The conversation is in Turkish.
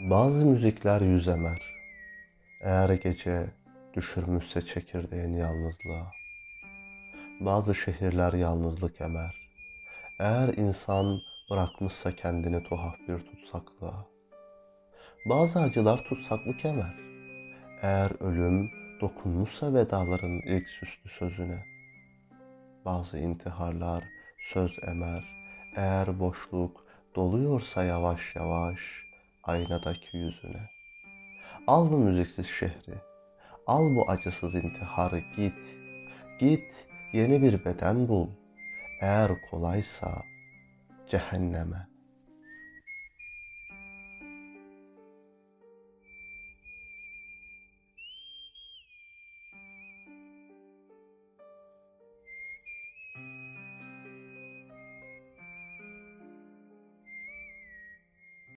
Bazı müzikler yüz emer. Eğer gece düşürmüşse çekirdeğin yalnızlığa. Bazı şehirler yalnızlık emer. Eğer insan bırakmışsa kendini tuhaf bir tutsaklığa. Bazı acılar tutsaklık emer. Eğer ölüm dokunmuşsa vedaların ilk süslü sözüne. Bazı intiharlar söz emer. Eğer boşluk doluyorsa yavaş yavaş aynadaki yüzüne. Al bu müziksiz şehri. Al bu acısız intiharı git. Git yeni bir beden bul. Eğer kolaysa cehenneme.